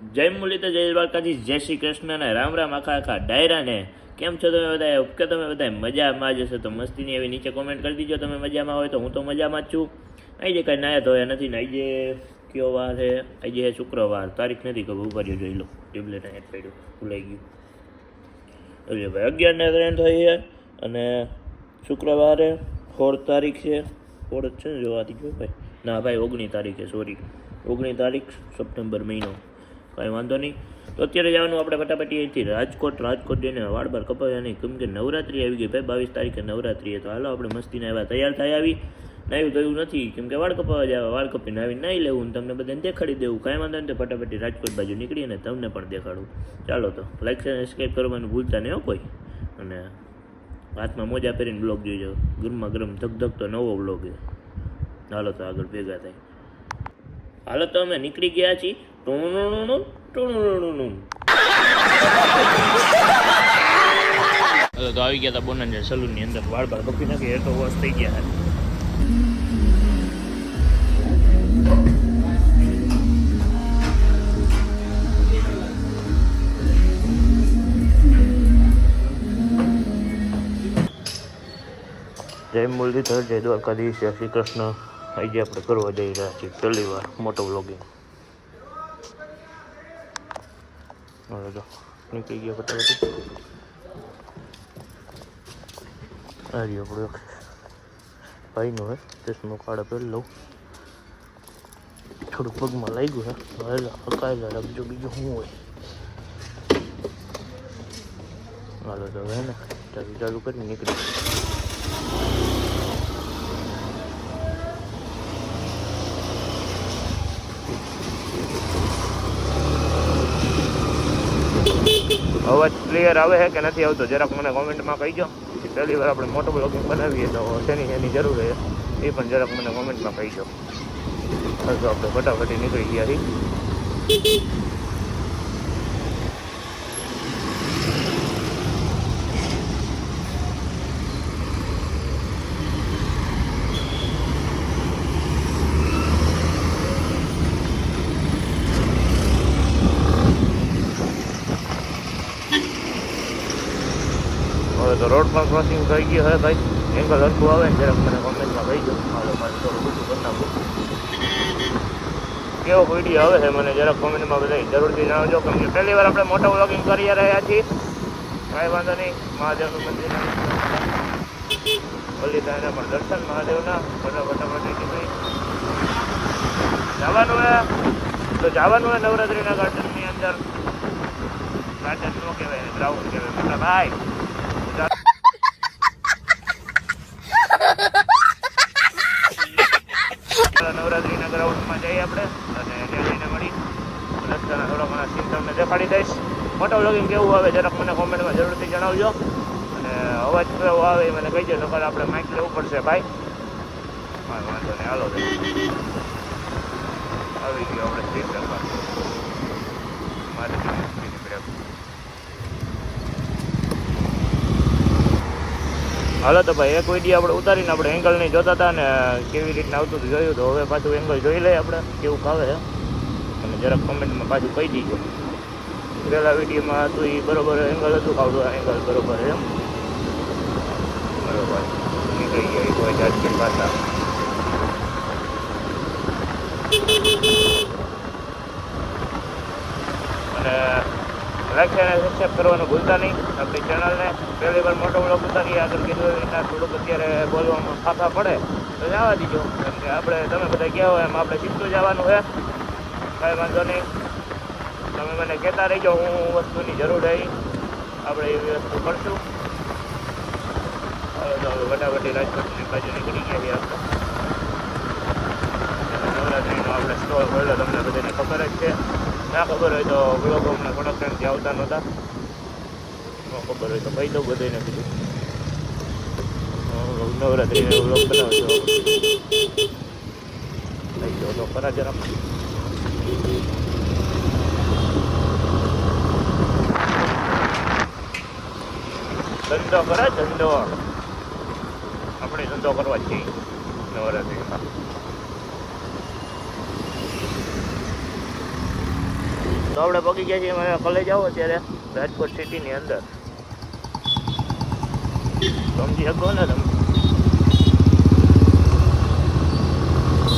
જય મુરલીધર, જય દ્વારકાજી જય શ્રી કૃષ્ણ અને રામ રામ આખા આખા ડાયરાને. કેમ છો તમે બધા કે તમે બધા મજામાં જ હશો. તો મસ્તીની એવી નીચે કોમેન્ટ કરી દીજો. તમે મજામાં હોય તો હું તો મજામાં જ છું. આજે કાંઈ નાયા ધોયા નથી ને આજે કયો વાર છે આજે છે શુક્રવાર. તારીખ નથી ખબર, ઊભા રહ્યો, જોઈ લો. ટેબ્લેટ અહીંયા જ પડ્યું, ભૂલાઈ ગયું. એટલે ભાઈ, અગિયારને ત્રણ થઈ છે અને શુક્રવારે સોળ તારીખ છે. સોળ જ છે ને, જોવાથી જો ભાઈ. ના ભાઈ, ઓગણીસ તારીખે સોરી ઓગણીસ તારીખ સપ્ટેમ્બર મહિનો. કાંઈ વાંધો નહીં. તો અત્યારે જવાનું આપણે ફટાફટ અહીંથી રાજકોટ રાજકોટ જઈને વાળ બાર કપાવ્યા નહીં કેમ કે નવરાત્રી આવી ગઈ ભાઈ, બાવીસ તારીખે નવરાત્રી તો હાલો, આપણે મસ્તીને આવ્યા તૈયાર થાય આવી. નાયું થયું નથી, કેમ કે વાળ કપાવા જવા વાળ કપીને આવીને નાહી લેવું તમને બધાને દેખાડી દેવું. કાંઈ વાંધો નહીં, તો ફટાફટી રાજકોટ બાજુ નીકળી અને તમને પણ દેખાડું. ચાલો તો લાઈક અને સબસ્ક્રાઈબ કરવાનું ભૂલતા નહીં હો કોઈ. અને હાથમાં મોજા પહેરીને બ્લોગ જોઈ જાઓ. ગરમમાં ગરમ ધક ધક તો નવો બ્લોગ હાલો તો આગળ ભેગા થાય. હાલો તો અમે નીકળી ગયા છીએ. હાલો તો આવી ગયા હતા બોનાંજર સલૂનની અંદર વાળ બાળ બકી નાખી એ તો વોશ થઈ ગયા હતા જય મુરલીધર જય દ્વારકાધીશ જય શ્રી કૃષ્ણ. આજે આપણે કરવા જઈ રહ્યા છીએ પહેલી વાર મોટો વ્લોગિંગ તો નીકળી ગયો ફટાફટ આ રહ્યો ભાઈનો હે ચશ્મો કાળો પહેરી લઉં થોડુંક પગમાં લાગ્યું હે હવે હકાયેલા રાખજો બીજું શું હોય હાલો તો હવે ને ચાલુ ચાલુ કરી નીકળી અવાજ ક્લિયર આવે છે કે નથી આવતો? જરાક મને કોમેન્ટમાં કહીજો. પહેલી વાર આપણે મોટો બ્લોગિંગ બનાવીએ તો શેની એની જરૂર છે એ? પણ જરાક મને કોમેન્ટમાં કહીજો. તો આપણે ફટાફટી નીકળી ગયા છીએ. તો રોડ પણ ક્રોસિંગ થઈ ગયું હવે ભાઈ. એંગલ હરખું આવે ને જરાક મને કોમેન્ટમાં કહી દો. હાલો, મારે થોડું બધું કરી નાખું કેવો વીડિયો આવે છે મને જરાક કોમેન્ટમાં બધા જરૂરથી જણાવજો કેમ કે પહેલી વાર આપણે મોટો વ્લોગિંગ કરી રહ્યા છીએ. કાંઈ વાંધો નહીં. મહાદેવનું મંદિર વલ્લીતાના પણ દર્શન મહાદેવના. ફટાફટ ફટાફટ નીકળી જવાનું હે. તો જવાનું હે નવરાત્રિના ગાર્ડનની અંદર. ગાર્ડન નો કહેવાય ગ્રાઉન્ડ કહેવાય. મોટા ભાઈ. નવરાત્રીના જઈએ આપણે અને ત્યાં જઈને મળી. રસ્તાના થોડા ઘણા સીન તમને દેખાડી દઈશ. મોટો વ્લોગિંગ કેવું આવે જરાક મને કોમેન્ટમાં જરૂરથી જણાવજો. અને અવાજ કેવો આવે એ મને કહીજો, નકર આપણે માઇક લેવું પડશે ભાઈ. હા, વાંધો નહીં, હાલો આવી ગયો આપણે સ્પીડ મારે સ્પીડ બ્રેક હાલો તો ભાઈ, એક વીડિયો આપણે ઉતારીને આપણે એંગલ નહીં જોતા હતા ને, કેવી રીતના આવતું હતું જોયું તો હવે પાછું એંગલ જોઈ લઈએ આપણે, કેવું ખાવે છે. અને જરાક કોમેન્ટમાં પાછું કહી દીજો. પહેલા વિડીયોમાં હતું એ બરોબર એંગલ હતું ખાવતું એંગલ બરોબર એમ. બરોબર. નીકળી એ કોઈ જાતની પાછા અને લાઈક અને સબસ્ક્રાઈબ કરવાનું ભૂલતા નહીં. આપણી ચેનલને પહેલી વાર મોટો મોટો ઉતારીએ આગળ કીધું રીતના થોડુંક અત્યારે બોલવામાં ફાફા પડે. તો જવા દીજો. કેમ કે આપણે, તમે બધા ગયા હોય એમ આપણે શીખતું જવાનું છે. કાંઈ વાંધો નહીં. તમે મને કહેતા રહીજો, હું વસ્તુની જરૂર રહી આપણે એવી વસ્તુ કરશું. વટાવટી રાજકોટની બાજુ નીકળી ગયા છીએ આપણે. આપણે સ્ટોલ ખોલ્યો. તમને બધાને ખબર જ છે. ના ખબર હોય તો બ્લોગ અમને થોડાક ટાઈમથી આવતા નહોતા. ન ખબર હોય તો કહી દઉં બધાને કીધું. નવરાત્રિનો બ્લોગ બનાવજો. લઈ ધંધો કરે ધંધો. આપણે ધંધો કરવા જ છીએ નવરાત્રિમાં. તો આપણે પગી ગયા છીએ કોલેજ આવો ત્યારે રાજકોટ સિટીની અંદર. સમજી શકો ને તમે?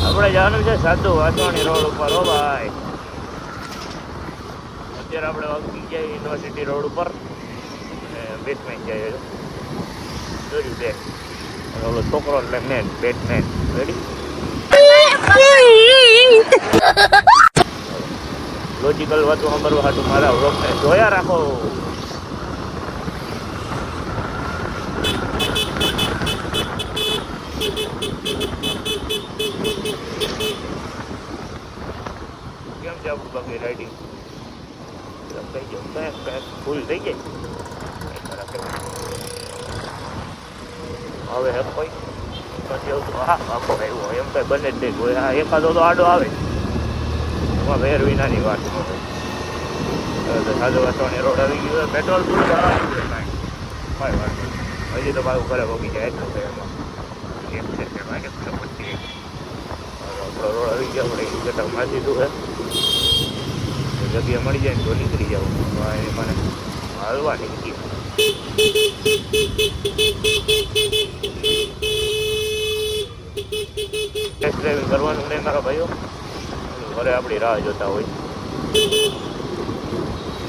આપણે જવાનું છે સાધુ વાસવાણી રોડ ઉપર, હો ભાઈ. અત્યારે આપણે વાગી ગયા યુનિવર્સિટી રોડ ઉપર. બેટમેન જાય જોયું બે અને ઓલો છોકરો એટલે મેન બેટમેન રેડી લોજિકલ વાતો સાંભળવા હાટું મારા વ્લોગને જોયા રાખો. આપણું બાકી રાઇડિંગ થઈ ગયું કંઈક કંઈક ભૂલ થઈ જાય. હવે હે કોઈ પછી એવું તો, હા, આખો આવ્યો એમ કઈ બને જ નહીં. કોઈ, હા, એકાદો તો આડો આવે. એમાં વેર વિનાની વાત સાધુ વાસવાણી રોડ આવી ગયું પેટ્રોલ પૂરું કરાવી દે કાંઈ નહીં. હજી તો મારું ઘરે પગી જાય. એટલું એમાં એક છે કે છે પછી આપણો રોડ આવી ગયો. આપણે ગટક મારી દીધું છે જગ્યા મળી જાય ને તો નીકળી જાવ એ મને હાલવા નીકળી ટેસ્ટ ડ્રાઇવિંગ કરવાનું નહીં મારા ભાઈઓ? ઘરે આપણી રાહ જોતા હોય.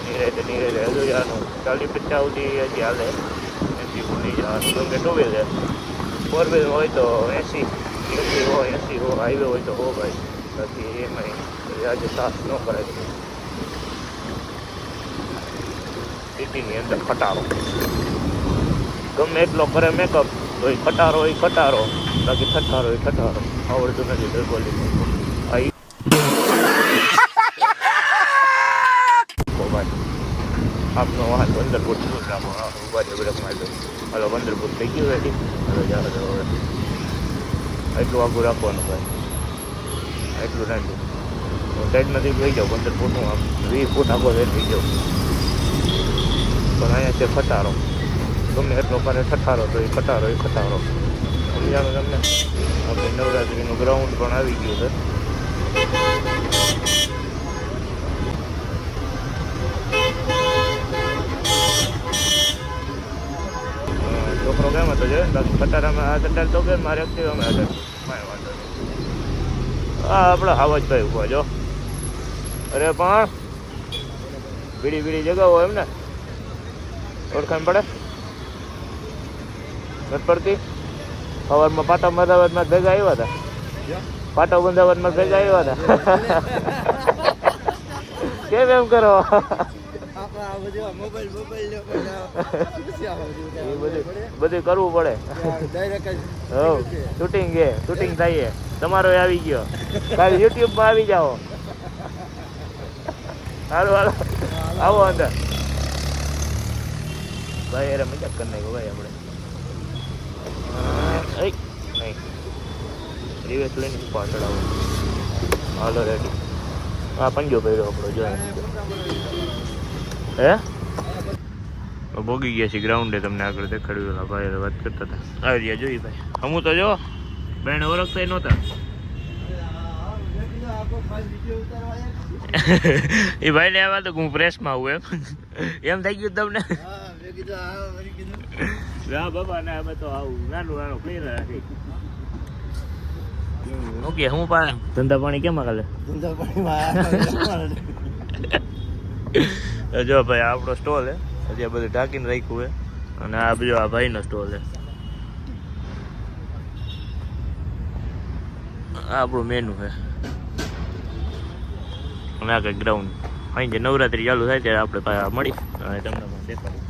નીરે નીરે હજુ જવાનું ચાલી પચાસ સુધી હજી હાલે. એસી ભૂલી જવાનું. કેમ કે ટુ વ્હીલર ફોર વ્હીલ હોય તો એસી. એસી હોય, એસી હો હાઈવે હોય તો હો ભાઈ. પછી એમાં આજે સાફ ન કરાય. સિટીની અંદર ખટારો. ગમે એટલો કરે મેકઅપ તો એ ખટારો એ ખટારો. બાકી ખટારો એ ખટારો. આવડતું નથી દરબોલી આ ઈ- ઓ ભાઈ આપનો વાહન પંદર ફૂટ દૂર રાખો હા, ઊભા છે બ્રેક મારી દો હાલો પંદર ફૂટ થઈ ગયું રેડી હાલો જાઓ જાઓ હવે. એટલું આગું રાખવાનું ભાઈ. એટલું નાખી હું સાઈડમાંથી થઈ જાઉં. પંદર ફૂટનું આમ વીસ ફૂટ આગો થઈ જાઉં. પણ અહીંયા છે ખટારો. ગમે એટલો પણ ખટારો તો એ ખટારો એ ખટારો. સમજાણું તમને? આપણે નવરાત્રિનું ગ્રાઉન્ડ પણ આવી ગયું છે. છોકરો કેમ હતો છે ખટારામાં આ ખટાર તો કે મારે એક્ટિવામાં હતા કાંઈ વાંધો નહીં. હા આપણે હાવજભાઈ ઊભા જો અરે પણ, બીડી બીડી જગાવો એમ ને ઓળખાણ પડે? નથી પડતી સવારમાં પાટા અમદાવાદમાં ભેગા આવ્યા હતા? પાટા અમદાવાદમાં ભેગા આવ્યા હતા? કેમ એમ કરો? બધું એ કરવું પડે. હવ શૂટિંગ છે શૂટિંગ થાય તમારો આવી ગયો. કાલે યુટ્યુબમાં આવી જાઓ. હાલો હાલો. આવો અંદર. ભાઈ અરે મજાક કરી નાખ્યો ભાઈ આપણે. નહીં રિવેસ લઈને પાછળ આવો. હાલો રેડી હા પંજો પહેર્યો આપણો જો હે? ભોગી ગયા છે ગ્રાઉન્ડે તમને આગળ દેખાડ્યું ભાઈ હારે વાત કરતા હતા. આવી રહ્યા જોઈ ભાઈ. હમું તો જો બેન ઓળખતા નહોતા. એ ભાઈ ને આવ્યા તો હું પ્રેસમાં આવું એમ. એમ થઈ ગયું તમને? હા બાબા ના અમે તો આવું નાનું નાનું પ્લેયર ઓકે હું પા ધંધા પાણી કેમ કાલે જો ભાઈ આપણો સ્ટોલ હે. હજી આ બધું ઢાંકીને રાખ્યું હે. અને આ બીજો આ ભાઈનો સ્ટોલ હે. આપણું મેનુ છે અને આ કંઈક ગ્રાઉન્ડ અહીં જે નવરાત્રી ચાલુ થાય ત્યારે આપણે પાછા મળી અને તમને પણ દેખાડું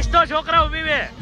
છાશ તો છોકરાઓ પીવે